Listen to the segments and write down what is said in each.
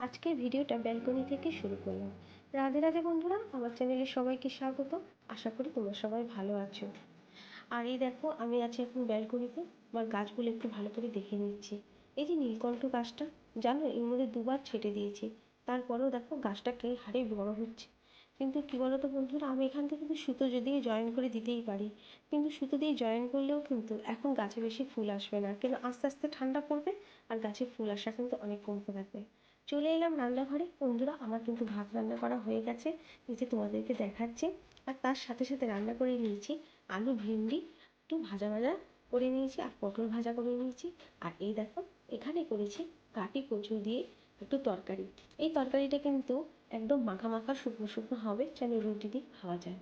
আজকের ভিডিওটা ব্যালকনি থেকে শুরু করলাম। রাধে রাধে বন্ধুরা, আমার চ্যানেলে সবাইকে স্বাগত। আশা করি তোমরা সবাই ভালো আছো। আর এই দেখো, আমি আছি এখন ব্যালকনিতে। আমার গাছগুলো একটু ভালো করে দেখে নিচ্ছি। এই যে নীলকণ্ঠ গাছটা, জানো, এর মধ্যে দুবার ছেটে দিয়েছি। তারপরেও দেখো গাছটা কে হারে বড় হচ্ছে। কিন্তু কী বলো তো বন্ধুরা, আমি এখান থেকে কিন্তু সুতো যদি জয়েন করে দিতেই পারি, কিন্তু সুতো দিয়ে জয়েন করলেও কিন্তু এখন গাছে বেশি ফুল আসবে না। কিন্তু আস্তে আস্তে ঠান্ডা পড়বে, আর গাছে ফুল আসা কিন্তু অনেক কমতে থাকবে। চলে এলাম রান্নাঘরে। বন্ধুরা, আমার কিন্তু ভাত রান্না করা হয়ে গেছে। এই যে তোমাদেরকে দেখাচ্ছি। আর তার সাথে সাথে রান্না করে নিয়েছি আলু ভেন্ডি। একটু ভাজা ভাজা করে নিয়েছি আর পটল ভাজা করে নিয়েছি। আর এই দেখো, এখানে করেছি কাটি কচু দিয়ে একটু তরকারি। এই তরকারিটা কিন্তু একদম মাখা মাখা শুকনো শুকনো হবে যেন রুটি দিয়ে খাওয়া যায়।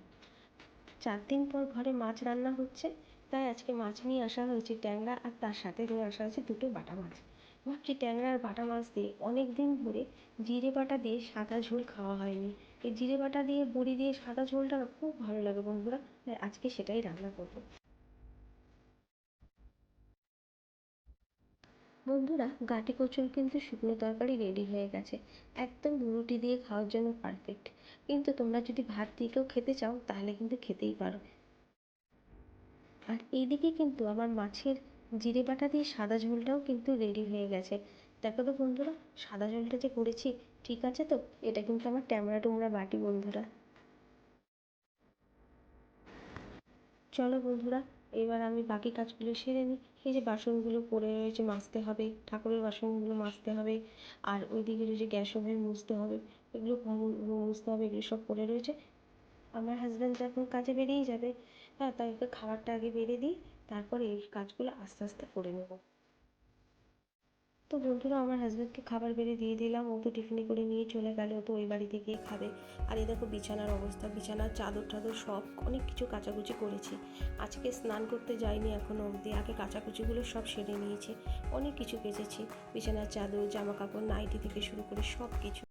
চার দিন পর ঘরে মাছ রান্না হচ্ছে। তাই আজকে মাছ নিয়ে আসা হয়েছে ট্যাংরা আর তার সাথে নিয়ে আসা হয়েছে দুটো বাটা মাছ। ভাবছি ট্যাংরা আর বাটা মাছ দিয়ে অনেক দিন ধরে জিরে বাটা দিয়ে সাদা ঝোল খাওয়া হয়নি। এই জিরে বাটা দিয়ে, বড়ি দিয়ে সাদা ঝোলটা না খুব ভালো লাগে বন্ধুরা। তাই আজকে সেটাই রান্না করব। বন্ধুরা, গাটি কচুর কিন্তু শুকনো তরকারি রেডি হয়ে গেছে। একদম রুটি দিয়ে খাওয়ার জন্য পারফেক্ট কিন্তু তোমরা যদি ভাত দিয়ে কেউ খেতে চাও, তাহলে কিন্তু খেতেই পারো। আর এইদিকে কিন্তু আমার মাছের জিরে বাটা দিয়ে সাদা ঝোলটাও কিন্তু রেডি হয়ে গেছে। দেখো তো বন্ধুরা, সাদা ঝোলটা যে করেছি, ঠিক আছে তো? এটা কিন্তু আমার ট্যামরা টুমরা বাটি, বন্ধুরা। চলো বন্ধুরা, এবার আমি বাকি কাজগুলো সেরে নিই। এই যে বাসনগুলো পড়ে রয়েছে, মাজতে হবে। ঠাকুরের বাসনগুলো মাজতে হবে। আর ওইদিকে যে গ্যাস ওভেন মুছতে হবে। এগুলো মুছতে হবে, এগুলো সব পড়ে রয়েছে। আমার হাজব্যান্ড যখন কাজে বেরিয়ে যাবে। হ্যাঁ তাই ওকে খাবারটা আগে বেড়ে দিই। তারপরে এই কাজগুলো আস্তে আস্তে করে নেব। তো বন্ধুরা, আমার হাজব্যান্ডকে খাবার বেড়ে দিয়ে দিলাম। ও তো টিফিনে করে নিয়ে চলে গেল তো ওই বাড়িতে গিয়ে খাবে। আর এই দেখো বিছানার অবস্থা, বিছানার চাদর টাদর সব অনেক কিছু কাচাকুচি করেছি। আজকে স্নান করতে যাইনি এখনও অবধি, আগে কাচাকুচিগুলো সব সেরে নিয়েছি, অনেক কিছু কেচেছি। বিছানার চাদর জামা কাপড় নাইটি থেকে শুরু করে সব কিছু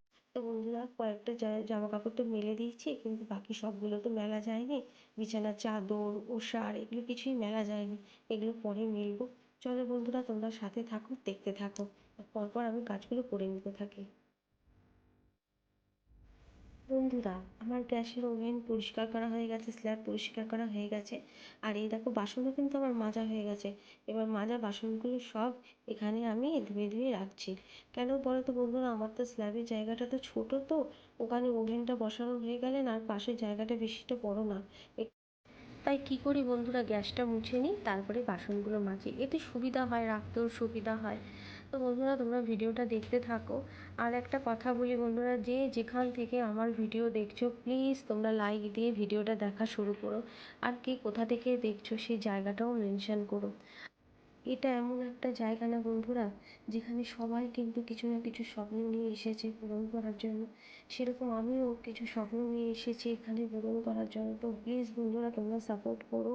কয়েকটা জামা কাপড় তো মেলে দিয়েছি, কিন্তু বাকি সবগুলো তো মেলা যায়নি। বিছানার চাদর ওষার এগুলো কিছুই মেলা যায়নি। এগুলো পরে মেলবো। চলো বন্ধুরা, তোমরা সাথে থাকো, দেখতে থাকো। পরপর আমি কাজগুলো করে নিতে থাকি। বন্ধুরা, আমার গ্যাসের ওভেন পরিষ্কার করা হয়ে গেছে, স্ল্যাব পরিষ্কার করা হয়ে গেছে। আর এই দেখো, বাসনও কিন্তু আমার মাজা হয়ে গেছে। এবার মাজা বাসনগুলো সব এখানে আমি ধুয়ে ধুয়ে রাখছি। কেন বলো তো বন্ধুরা, আমার তো স্ল্যাবের জায়গাটা তো ছোটো তো। ওখানে ওভেনটা বসানো হয়ে গেলে না আর পাশের জায়গাটা বেশিটা বড় না। তাই কী করি বন্ধুরা, গ্যাসটা মুছে নিই, তারপরে বাসনগুলো মাজি। এতে সুবিধা হয়, রাখতেও সুবিধা হয়। তো বন্ধুরা, তোমরা ভিডিওটা দেখতে থাকো। আর একটা কথা বলি বন্ধুরা, যে যেখান থেকে আমার ভিডিও দেখছ প্লিজ তোমরা লাইক দিয়ে ভিডিওটা দেখা শুরু করো। আর কে কোথা থেকে দেখছ, সেই জায়গাটাও মেনশান করো। এটা এমন একটা জায়গা না বন্ধুরা, যেখানে সবাই কিন্তু কিছু না কিছু স্বপ্ন নিয়ে এসেছে পূরণ করার জন্য। সেরকম আমিও কিছু স্বপ্ন নিয়ে এসেছি এখানে পূরণ করার জন্য। তো প্লিজ বন্ধুরা, তোমরা সাপোর্ট করো,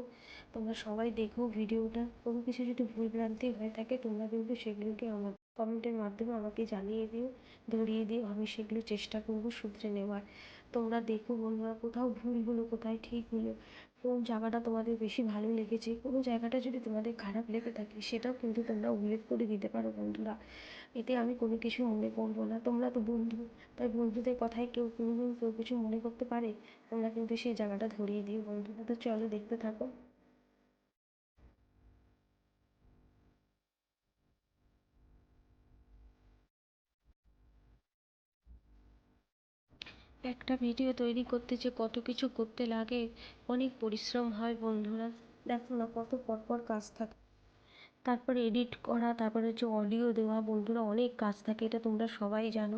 তোমরা সবাই দেখো ভিডিওটা। কোনো কিছু যদি ভুলভ্রান্তি হয়ে থাকে, তোমরা কিন্তু সেগুলোকে আমার কমেন্টের মাধ্যমে আমাকে জানিয়ে দিও, ধরিয়ে দিও, আমি সেগুলো চেষ্টা করব শুধরে নেওয়ার। তোমরা দেখো বন্ধুরা, কোথাও ভুল হলো, কোথায় ঠিক কোন জায়গাটা তোমাদের বেশি ভালো লেগেছে। কোন জায়গাটা যদি তোমাদের খারাপ লেগে থাকে, সেটাও কিন্তু তোমরা উল্লেখ করে দিতে পারো বন্ধুরা। এতে আমি কোনো কিছু মনে করব না। তোমরা তো বন্ধু, তাই বন্ধুদের কথায় কেউ কোনোদিন কেউ কিছু মনে করতে পারে। তোমরা কিন্তু সেই জায়গাটা ধরিয়ে দিও বন্ধুরা। তো চলো দেখতে থাকো। একটা ভিডিও তৈরি করতে যে কত কিছু করতে লাগে, অনেক পরিশ্রম হয় বন্ধুরা। দেখো না কত পরপর কাজ থাকে। তারপরে এডিট করা, তারপরে হচ্ছে অডিও দেওয়া, বন্ধুরা অনেক কাজ থাকে, এটা তোমরা সবাই জানো।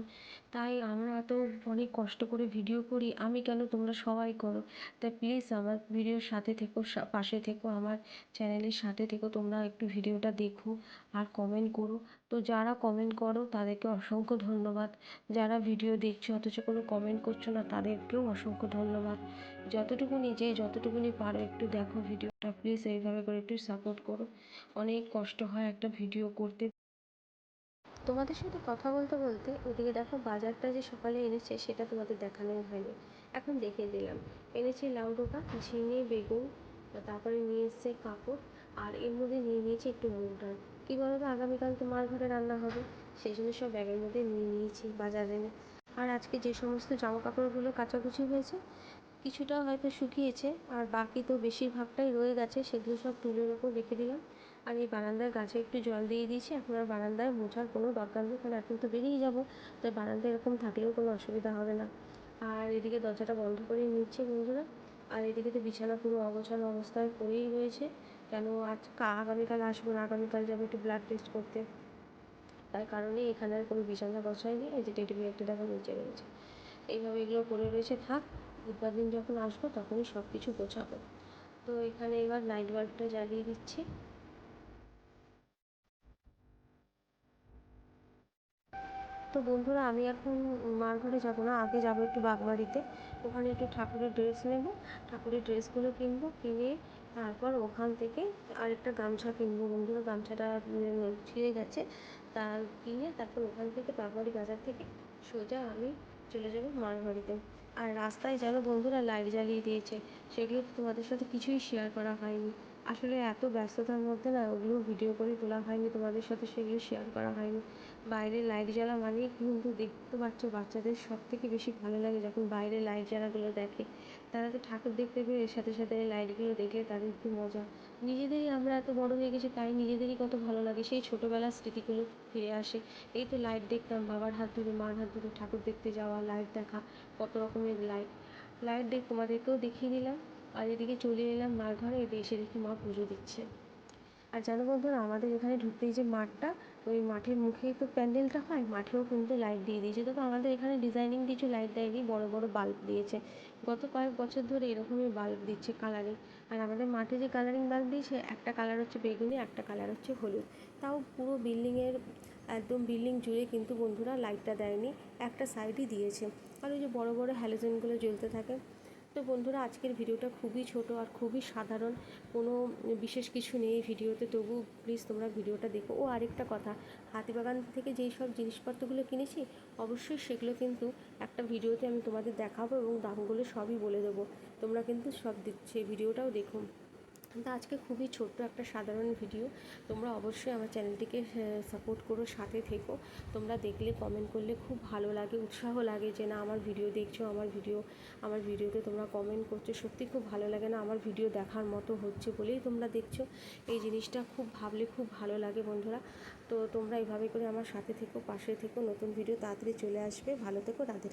তাই আমরা তো অনেক কষ্ট করে ভিডিও করি, আমি কেন তোমরা সবাই করো? তাই প্লিজ আমার ভিডিওর সাথে থেকো পাশে থেকো, আমার চ্যানেলের সাথে থেকো, তোমরা একটু ভিডিওটা দেখো আর কমেন্ট করো। তো যারা কমেন্ট করো, তাদেরকে অসংখ্য ধন্যবাদ। যারা ভিডিও দেখছ, অথচ কোনো কমেন্ট করছ না, তাদেরকেও অসংখ্য ধন্যবাদ। যতটুকুনি যে যতটুকুনি পারো একটু দেখো ভিডিওটা। প্লিজ এইভাবে করে একটু সাপোর্ট করো। অনেক কষ্ট হয় একটা ভিডিও করতে। তোমাদের সাথে কথা বলতে বলতে ওদিকে দেখো বাজারটা যে সকালে এনেছে, সেটা তোমাদের দেখানোই হয়নি। এখন দেখিয়ে দিলাম। এনেছে লাউ ডোকা, ঝিঙে, বেগুন, তারপরে নিয়ে এসছে কাপড় আর এর মধ্যে নিয়ে নিয়েছি একটু মুগ ডাল। কী বলো তো আগামীকাল তো মার ঘরে রান্না হবে, সেই জন্য সব ব্যাগের মধ্যে নিয়ে নিয়েছি বাজারে আর আজকে যে সমস্ত জামা কাপড়গুলো কাচাকুচি হয়েছে কিছুটা হয়তো শুকিয়েছে, আর বাকি তো বেশিরভাগটাই রয়ে গেছে, সেগুলো সব টুলের ওপর রেখে দিলাম। আর এই বারান্দার গাছে একটু জল দিয়ে দিয়েছি, এখন আর বারান্দায় মোছার কোনো দরকার নেই, কারণ এখন তো বেরিয়ে যাব, তাই বারান্দায় এরকম থাকলেও কোনো অসুবিধা হবে না। আর এদিকে দরজাটা বন্ধ করে নিচ্ছে বন্ধুরা, আর এদিকে তো বিছানা পুরো অগোছালো অবস্থায় পড়েই রয়েছে, কেন আজ আগামীকাল আসব না, আগামীকাল যাব একটু ব্লাড টেস্ট করতে। তার কারণে এখানে আর কোনো বিছানা বসায়নি এই যে টেডি বিয়ারটা দেখো নিচে রয়েছে। এইভাবে এগুলো পড়ে রয়েছে, থাক। বুধবার দিন যখন আসব, তখনই সব কিছু গোছাবো। তো এখানে এবার নাইট বাল্বটা জ্বালিয়ে দিচ্ছি। তো বন্ধুরা, আমি এখন মার ঘরে যাব না, আগে যাব একটু বাগবাড়িতে। ওখানে একটু ঠাকুরের ড্রেস নেব, ঠাকুরের ড্রেসগুলো কিনবো, কিনে তারপর ওখান থেকে আরেকটা গামছা কিনবো। বন্ধুরা, গামছাটা ছিঁড়ে গেছে। তা কিনে তারপর ওখান থেকে বাগবাড়ি বাজার থেকে সোজা আমি চলে যাব মার বাড়িতে। আর রাস্তায় যেন বন্ধুরা লাইট জ্বালিয়ে দিয়েছে, সেগুলো তোমাদের সাথে কিছুই শেয়ার করা হয়নি। আসলে এত ব্যস্ততার মধ্যে না ওগুলো ভিডিও করে তোলা হয়নি, তোমাদের সাথে সেগুলো শেয়ার করা হয়নি। বাইরে লাইট জ্বালা মানেই কিন্তু দেখতে তো পাচ্ছ বাচ্চাদের সব থেকে বেশি ভালো লাগে যখন বাইরে লাইট জ্বালাগুলো দেখে। তারা তো ঠাকুর দেখতে পেয়ে এর সাথে সাথে লাইটগুলো দেখলে তাদের কি মজা। নিজেদেরই আমরা এত বড় হয়ে গেছি তাই নিজেদেরই কত ভালো লাগে। সেই ছোটোবেলার স্মৃতিগুলো ফিরে আসে। এই তো লাইট দেখতাম, বাবার হাত ধরে, মার হাত ধরে ঠাকুর দেখতে যাওয়া লাইট দেখা, কত রকমের লাইট লাইট দেখ তোমাদেরকেও দেখিয়ে দিলাম। আর এদিকে চলে এলাম মার ঘরে এসে দেখি মা পুজো দিচ্ছে। আর জানো বন্ধুরা, আমাদের এখানে ঢুকতেই যে মাঠটা ওই মাঠের মুখেই তো প্যান্ডেলটা হয়, মাঠেও কিন্তু লাইট দিয়ে দিয়েছে। তবে আমাদের এখানে ডিজাইনিং কিছু লাইট দেয়নি, বড় বড় বাল্ব দিয়েছে। গত কয়েক বছর ধরে এরকমই বাল্ব দিচ্ছে কালারিং আর আমাদের মাঠে যে কালারিং বাল্ব দিয়েছে, একটা কালার হচ্ছে বেগুনি, একটা কালার হচ্ছে হলুদ। তাও পুরো বিল্ডিংয়ের একদম বিল্ডিং জুড়ে কিন্তু বন্ধুরা লাইটটা দেয়নি, একটা সাইডই দিয়েছে। আর ওই যে বড় বড় হ্যালোজেনগুলো জ্বলতে থাকে তো বন্ধুরা, আজকের ভিডিওটা খুবই ছোট আর খুবই সাধারণ। কোনো বিশেষ কিছু নেই ভিডিওতে। তবু প্লিজ তোমরা ভিডিওটা দেখো। ও আরেকটা কথা, হাতিবাগান থেকে যেই সব জিনিসপত্রগুলো কিনেছি, অবশ্যই সেগুলো কিন্তু একটা ভিডিওতে আমি তোমাদের দেখাবো এবং দামগুলো সবই বলে দেবো। তোমরা কিন্তু সব দিচ্ছে ভিডিওটাও দেখো তো আজকে খুবই ছোট্ট একটা সাধারণ ভিডিও। তোমরা অবশ্যই আমার চ্যানেলটিকে সাপোর্ট করো, সাথে থেকো। তোমরা দেখলে কমেন্ট করলে খুব ভালো লাগে, উৎসাহ লাগে যে, না, আমার ভিডিও দেখছ, আমার ভিডিও আমার ভিডিওতে তোমরা কমেন্ট করছ। সত্যি খুব ভালো লাগে না, আমার ভিডিও দেখার মতো হচ্ছে বলেই তোমরা দেখছ। এই জিনিসটা খুব ভাবলে খুব ভালো লাগে বন্ধুরা। তো তোমরা এইভাবে করে আমার সাথে থেকো, পাশে থেকো, নতুন ভিডিও তাড়াতাড়ি চলে আসবে। ভালো থেকো, রাধে